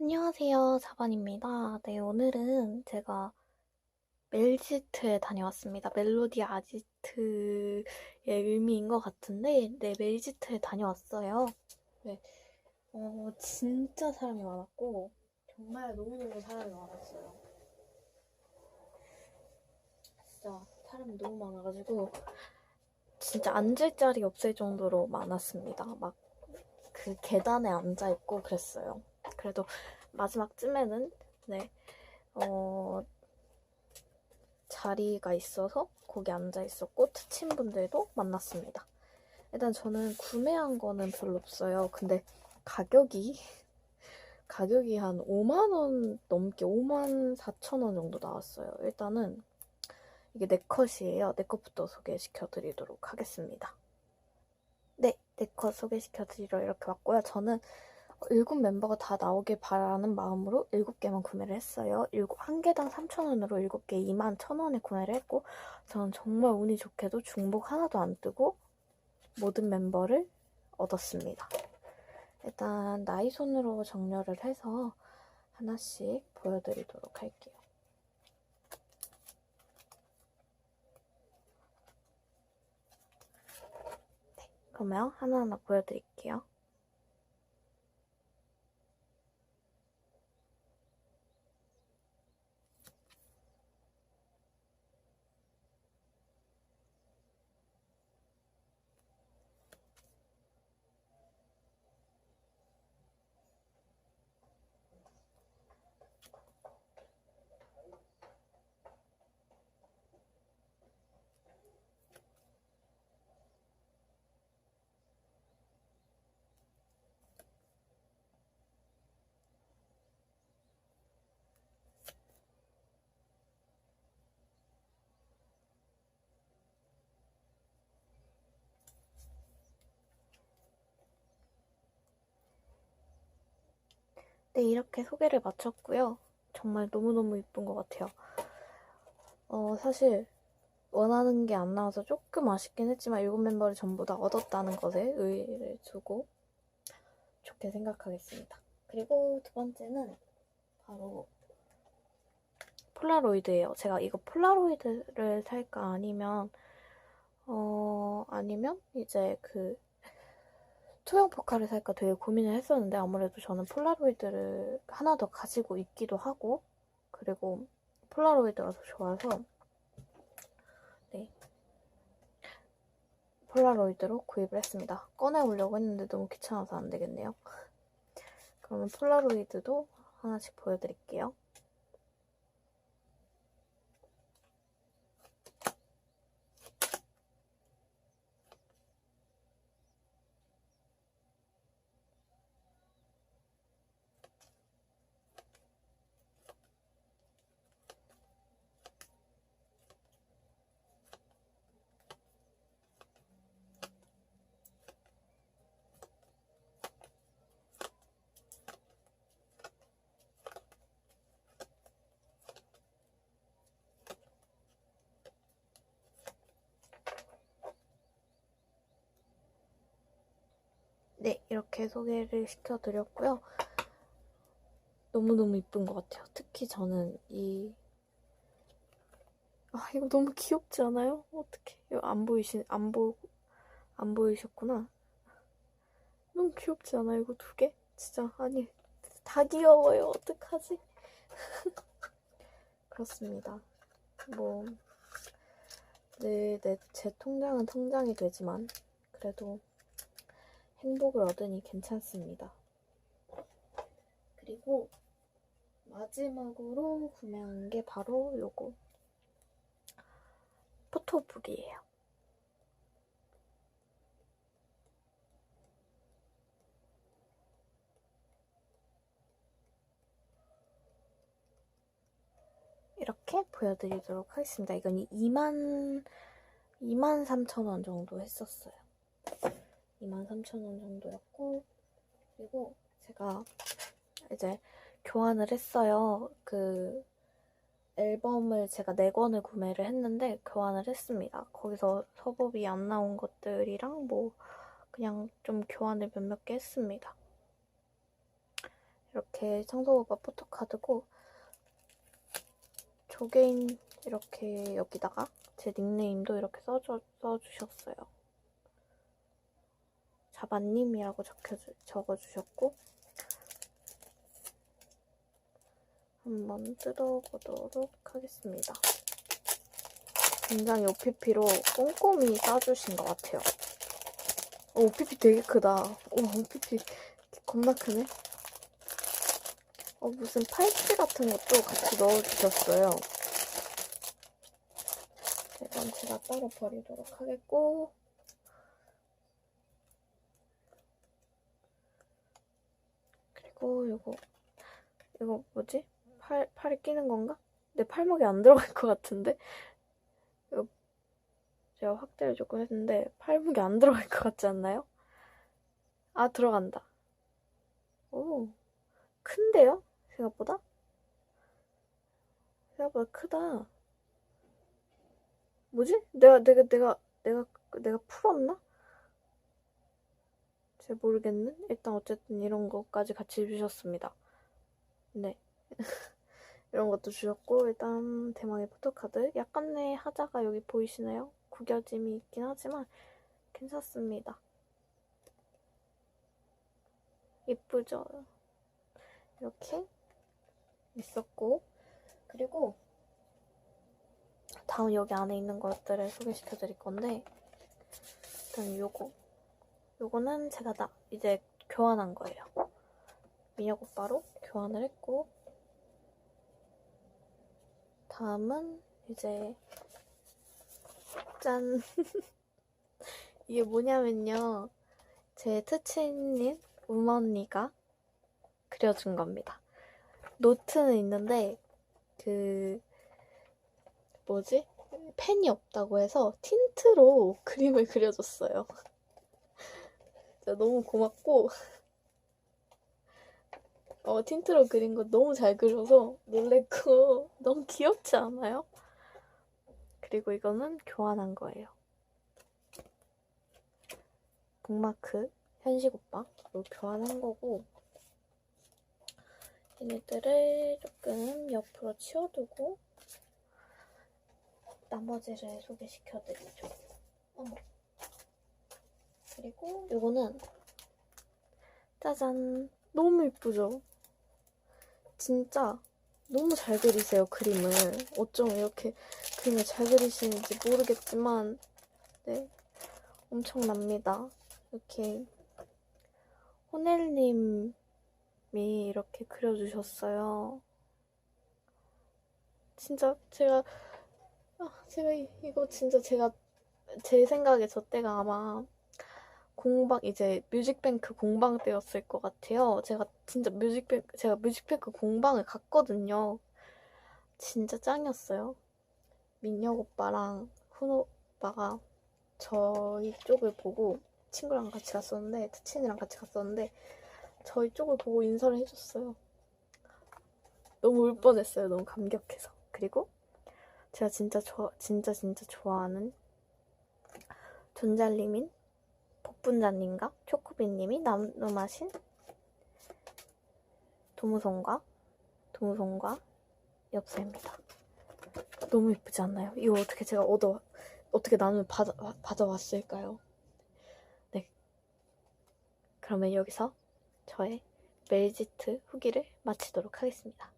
안녕하세요. 사반입니다. 네, 오늘은 제가 멜지트에 다녀왔습니다. 멜로디 아지트의 의미인 것 같은데, 네, 멜지트에 다녀왔어요. 네, 어, 진짜 사람이 많았고, 정말 너무너무 사람이 많았어요. 진짜 사람이 너무 많아가지고, 진짜 앉을 자리 없을 정도로 많았습니다. 막 그 계단에 앉아있고 그랬어요. 그래도 마지막쯤에는 네, 어, 자리가 있어서 거기 앉아 있었고 특친 분들도 만났습니다. 일단 저는 구매한 거는 별로 없어요. 근데 가격이 가격이 한 5만 원 넘게 5만 4천 원 정도 나왔어요. 일단은 이게 네 컷이에요. 네 컷부터 소개시켜 드리도록 하겠습니다. 네, 네컷 소개시켜 드리러 이렇게 왔고요. 저는 일곱 멤버가 다 나오길 바라는 마음으로 일곱 개만 구매를 했어요. 일곱, 한 개당 3,000원으로 일곱 개 2만 1,000원에 구매를 했고, 저는 정말 운이 좋게도 중복 하나도 안 뜨고, 모든 멤버를 얻었습니다. 일단, 나이 손으로 정렬을 해서 하나씩 보여드리도록 할게요. 네, 그러면 하나하나 보여드릴게요. 네, 이렇게 소개를 마쳤고요. 정말 너무너무 이쁜 것 같아요. 어, 사실 원하는 게 안 나와서 조금 아쉽긴 했지만 일곱 멤버를 전부 다 얻었다는 것에 의의를 두고 좋게 생각하겠습니다. 그리고 두 번째는 바로 폴라로이드예요. 제가 이거 폴라로이드를 살까 아니면 어 아니면 이제 그 투명 포카를 살까 되게 고민을 했었는데 아무래도 저는 폴라로이드를 하나 더 가지고 있기도 하고 그리고 폴라로이드가 더 좋아서 네 폴라로이드로 구입을 했습니다. 꺼내 오려고 했는데 너무 귀찮아서 안 되겠네요. 그러면 폴라로이드도 하나씩 보여드릴게요. 네, 이렇게 소개를 시켜드렸고요. 너무너무 이쁜 것 같아요. 특히 저는 이 아, 이거 너무 귀엽지 않아요? 어떡해. 이거 안 보이시, 안 보, 안 보이셨구나. 너무 귀엽지 않아요? 이거 두 개? 진짜, 아니, 다 귀여워요. 어떡하지? 그렇습니다. 뭐, 네, 네, 제 통장은 통장이 되지만, 그래도 행복을 얻으니 괜찮습니다. 그리고 마지막으로 구매한 게 바로 요거. 포토북이에요. 이렇게 보여드리도록 하겠습니다. 이건 2만, 2만 3천 원 정도 했었어요. 2만 3천 원 정도였고, 그리고 제가 이제 교환을 했어요. 그 앨범을 제가 4권을 구매를 했는데 교환을 했습니다. 거기서 서법이 안 나온 것들이랑 뭐 그냥 좀 교환을 몇몇 개 했습니다. 이렇게 청소오빠 포토카드고 조개인 이렇게 여기다가 제 닉네임도 이렇게 써주, 써주셨어요. 자바님이라고 적혀 적어주셨고 한번 뜯어보도록 하겠습니다. 굉장히 OPP로 꼼꼼히 싸주신 것 같아요. 어, OPP 되게 크다. 오, OPP 겁나 크네. 어, 무슨 팔찌 같은 것도 같이 넣어주셨어요. 이건 제가 따로 버리도록 하겠고, 그리고 이거, 이거 뭐지? 팔, 팔에 끼는 건가? 내 팔목에 안 들어갈 것 같은데? 이거 제가 확대를 조금 했는데, 팔목에 안 들어갈 것 같지 않나요? 아, 들어간다. 오, 큰데요? 생각보다? 생각보다 크다. 뭐지? 내가, 내가, 내가, 내가, 내가 풀었나? 잘 모르겠는? 일단 어쨌든 이런 것까지 같이 주셨습니다. 네. 이런 것도 주셨고, 일단 대망의 포토카드. 약간의 하자가 여기 보이시나요? 구겨짐이 있긴 하지만 괜찮습니다. 예쁘죠? 이렇게 있었고, 그리고 다음 여기 안에 있는 것들을 소개시켜 드릴 건데, 일단 요거. 요거는 제가 나 이제 교환한 거예요. 민혁 오빠로 교환을 했고, 다음은 이제, 짠! 이게 뭐냐면요. 제 트치님, 우마 언니가 그려준 겁니다. 노트는 있는데, 그, 뭐지? 펜이 없다고 해서 틴트로 그림을 그려줬어요. 진짜 너무 고맙고, 어, 틴트로 그린 거 너무 잘 그려서 놀랬고, 너무 귀엽지 않아요? 그리고 이거는 교환한 거예요. 북마크 현식 오빠 로 교환한 거고, 얘네들을 조금 옆으로 치워두고, 나머지를 소개시켜드리죠. 어머. 그리고 이거는 짜잔. 너무 예쁘죠? 진짜 너무 잘 그리세요 그림을. 어쩜 이렇게 그림을 잘 그리시는지 모르겠지만 네 엄청납니다. 이렇게 호넬님이 이렇게 그려주셨어요. 진짜 제가 아, 제가 이- 이거 진짜 제가 제 생각에 저 때가 아마 공방 이제 뮤직뱅크 공방 때였을 것 같아요. 제가 진짜 뮤직뱅크 제가 뮤직뱅크 공방을 갔거든요. 진짜 짱이었어요. 민혁 오빠랑 훈 오빠가 저희 쪽을 보고 친구랑 같이 갔었는데 트친이랑 같이 갔었는데 저희 쪽을 보고 인사를 해줬어요. 너무 울 뻔했어요. 너무 감격해서. 그리고 제가 진짜 좋아, 진짜 진짜 좋아하는 복 분자님과 초코비님이 나눔하신 도무송과 도무송과 엽서입니다. 너무 예쁘지 않나요? 이거 어떻게 제가 얻어 어떻게 나눔 받아 받아왔을까요? 네. 그러면 여기서 저의 멜지트 후기를 마치도록 하겠습니다.